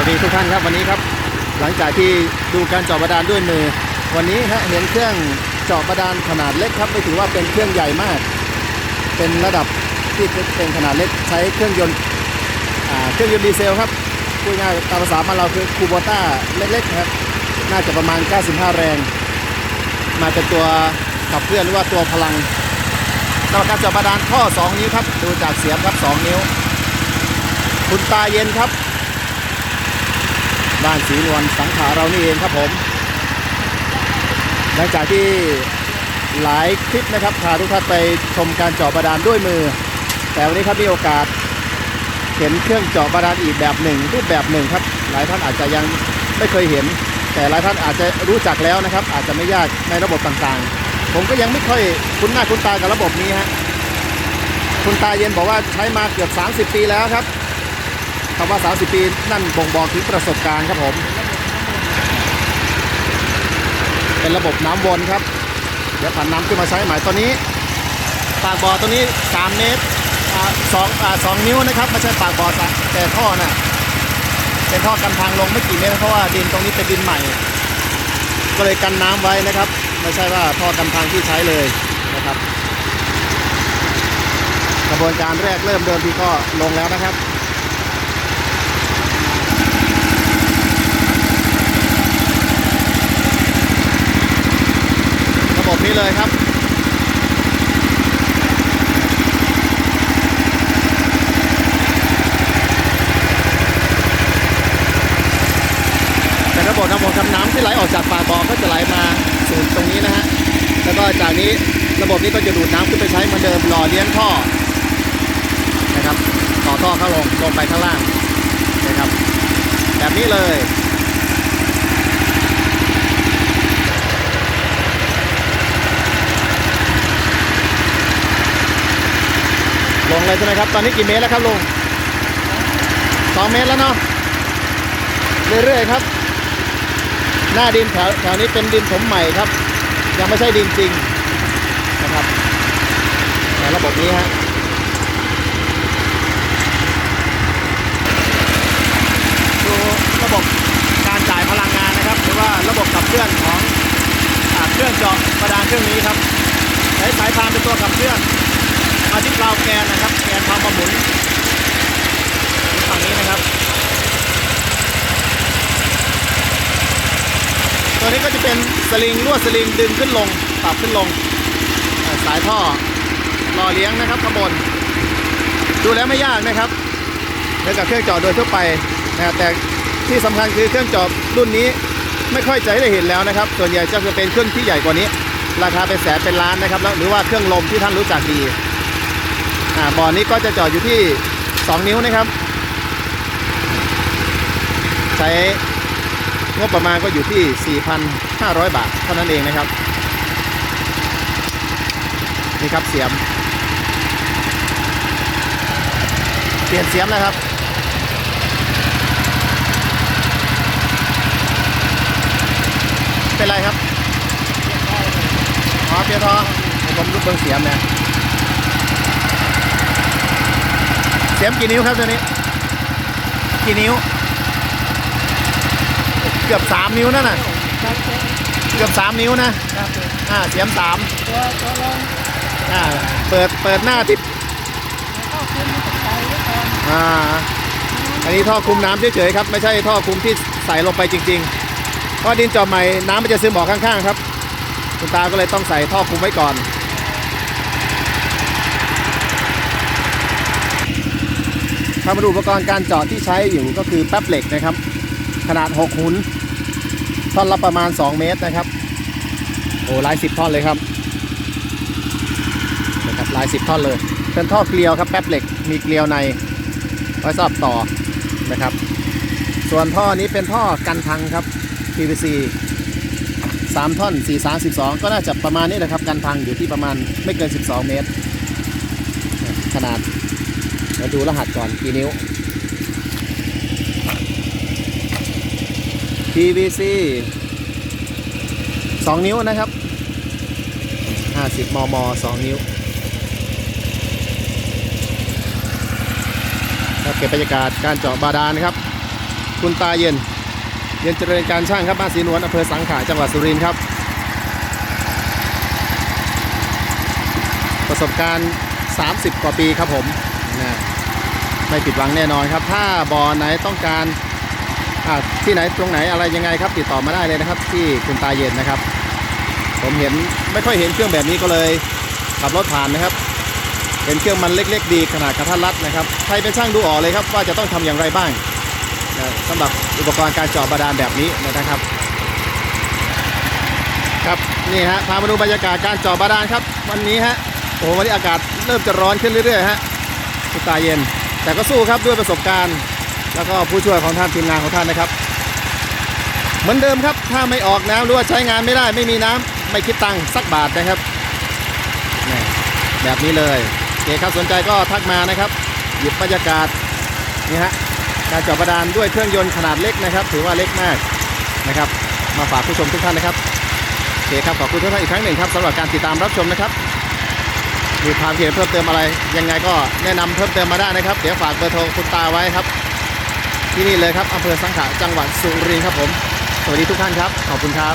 วัสดีทุกท่านครับวันนี้ครับ หลังจากที่ดูการเจาะบาดาลด้วยมือ วันนี้ฮะเห็นเครื่องเจาะบาดาลขนาดเล็กครับไม่ถือว่าเป็นเครื่องใหญ่มาก เป็นระดับที่เป็นขนาดเล็กใช้เครื่องยนต์เครื่องยนต์ดีเซลครับพูดง่ายตามภาษาบ้านเราคือคูโบต้าเล็กๆครับน่าจะประมาณ 95 แรง มาเป็นตัวขับเคลื่อนหรือว่าตัวพลังสำหรับการเจาะบาดาลข้อ2 นิ้วครับดูจากเสียงครับ 2 นิ้ว คุณตาเย็นครับ บ้านศรีนวลสังขาเรานี่เองครับผม หลังจากที่หลายคลิปนะครับพาทุกท่านไปชมการเจาะบาดาลด้วยมือ แต่วันนี้ครับมีโอกาสเห็นเครื่องเจาะบาดาลอีกแบบหนึ่ง รูปแบบหนึ่งครับ หลายท่านอาจจะยังไม่เคยเห็น แต่หลายท่านอาจจะรู้จักแล้วนะครับ อาจจะไม่ยากในระบบต่างๆ ผมก็ยังไม่ค่อยคุ้นหน้าคุ้นตากับระบบนี้ฮะคุณตาเย็นบอกว่าใช้มาเกือบ 30 ปีแล้วครับ คำว่า 30 ปีนั่นบ่งบอกถึงประสบการณ์ครับผม เป็นระบบน้ำวนครับ เดี๋ยวผ่านน้ำขึ้นมาใช้ใหม่ตอนนี้ปากบ่อตัวนี้ 3 เมตรสองสองนิ้วนะครับไม่ใช่ปากบ่อสะแต่ท่อน่ะเป็นท่อกันทางลงไม่กี่เมตรเพราะว่าดินตรงนี้เป็นดินใหม่ ก็เลยกันน้ำไว้นะครับ ไม่ใช่ว่าท่อกันทางที่ใช้เลยนะครับ กระบวนการแรกเริ่มเดิมทีก็ลงแล้วนะครับ ระบบนี้เลยครับเป็นระบบน้ำวนำน้ำที่ไหลออกจากปากบ่อก็จะไหลมาสู่ตรงนี้นะฮะแล้วก็จากนี้ระบบนี้ก็จะดูดน้ำขึ้นไปใช้เหมือนเดิมหล่อเลี้ยงท่อนะครับต่อท่อเข้าลงลงไปข้างล่างนะครับ แบบนี้เลย เลยใช่ไหมครับ ตอนนี้กี่เมตรแล้วครับลุงสองเมตรแล้วเนาะ เรื่อยๆครับ หน้าดินแถวแถวนี้เป็นดินถมใหม่ครับ ยังไม่ใช่ดินจริงนะครับในระบบนี้ฮะดูระบบการจ่ายพลังงานนะครับ หรือว่าระบบขับเคลื่อนของอเครื่องเจาะกระดานเครื่องนี้ครับ ใช้สายพานเป็นตัวขับเคลื่อน มาที่กราวแกนนะครับแกนความาหมุนฝั่งนี้นะครับ ตัวนี้ก็จะเป็นสลิงลวดสลิงดึงขึ้นลงปรับขึ้นลงสายท่อรอเลี้ยงนะครับข้างบน ดูแล้วไม่ยากนะครับเหมือนกับเครื่องจาะโดยทั่วไปนะครับแต่ที่สำคัญคือเครื่องจาะรุ่นนี้ไม่ค่อยจะได้เห็นแล้วนะครับ ส่วนใหญ่จะเป็นเครื่องที่ใหญ่กว่านี้ ราคาเป็นแสนเป็นล้านนะครับแล้วหรือว่าเครื่องลมที่ท่านรู้จักดี อ่าบ่อนี้ก็จะจอดอยู่ที่ 2 นิ้วนะครับ ใช้งบประมาณก็อยู่ที่ 4,500 บาท เท่านั้นเองนะครับ นี่ครับเสียม เปลี่ยนเสียมแล้วครับเป็นไรครับอ๋อเปียทอผมรูปเบิ้งเสียมเนี่ย เสียมกี่นิ้วครับตัวนี้ กี่นิ้ว เกือบสามนิ้วนั่นน่ะครับเกือบสามนิ้วนะครับอ่าเสียมสามตัวตัวลงอ่าเปิดเปิดหน้าที่เข้าขึ้นมาตกใจไว้ก่อนอ่าอันนี้ท่อคุมน้ำเฉยๆครับ ไม่ใช่ท่อคุมที่ใส่ลงไปจริงๆเพราะดินเจอใหม่น้ำมันจะซึมออกข้างๆครับ คุณตาก็เลยต้องใส่ท่อคุมไว้ก่อน ถ้ามาดูอุปกรณ์การเจาะที่ใช้อยู่ก็คือแป๊บเหล็กนะครับ ขนาด 6 หุนท่อนละประมาณ 2 เมตรนะครับ โอ้ลายสิบท่อนเลยครับนะครับลายสิบท่อนเลย เป็นท่อเกลียวครับแป๊บเหล็กมีเกลียวในไว้สำหรับต่อนะครับ ส่วนท่อนี้เป็นท่อกันพังครับ PVC 3 ท่อน 4 3 12 ก็น่าจะประมาณนี้แหละครับ กันพังอยู่ที่ประมาณไม่เกิน 12 เมตร ขนาด เราดูรหัสก่อนกี่นิ้ว PVC 2 นิ้วนะครับ 50 มม 2 นิ้วเก็บบรรยากาศการเจาะบาดาลนะครับ คุณตาเย็น เย็นเจริญการช่างครับบ้านศรีนวลอำเภอสังขะจังหวัดสุรินทร์ครับ ประสบการณ์ 30 กว่าปีครับผม นะไม่ผิดหวังแน่นอนครับ ถ้าบ่อไหนต้องการที่ไหนตรงไหนอะไรยังไงครับ ติดต่อมาได้เลยนะครับ ที่คุณตาเย็นนะครับ ผมเห็นไม่ค่อยเห็นเครื่องแบบนี้ก็เลยขับรถผ่านนะครับ เป็นเครื่องมันเล็ก ๆ ดีขนาดกระทัดรัดนะครับใครเป็นช่างดูออกเลยครับ ว่าจะต้องทำอย่างไรบ้างนะสำหรับอุปกรณ์การเจาะบาดาลแบบนี้นะครับครับนี่ฮะพามาดูบรรยากาศการเจาะบาดาลครับ วันนี้ฮะโอ้โหวันนี้อากาศเริ่มจะร้อนขึ้นเรื่อยๆฮะ คุณตาเย็น แต่ก็สู้ครับด้วยประสบการณ์ แล้วก็ผู้ช่วยของท่านทีมงานของท่านนะครับ เหมือนเดิมครับถ้าไม่ออกน้ำหรือว่าใช้งานไม่ได้ไม่มีน้ำไม่คิดตังค์สักบาทนะครับแบบนี้เลยโอเคครับสนใจก็ทักมานะครับ หยิบบรรยากาศนี่ฮะการเจาะบาดาลด้วยเครื่องยนต์ขนาดเล็กนะครับ ถือว่าเล็กมากนะครับ มาฝากผู้ชมทุกท่านนะครับโอเคครับขอบคุณทุกท่านอีกครั้งหนึ่งครับสำหรับการติดตามรับชมนะครับ มีความเห็นเพิ่มเติมอะไร ยังไงก็แนะนำเพิ่มเติมมาได้นะครับ เดี๋ยวฝากเบอร์โทรคุณตาไว้ครับ ที่นี่เลยครับอำเภอสังขะจังหวัดสุรินทร์ครับผม สวัสดีทุกท่านครับ ขอบคุณครับ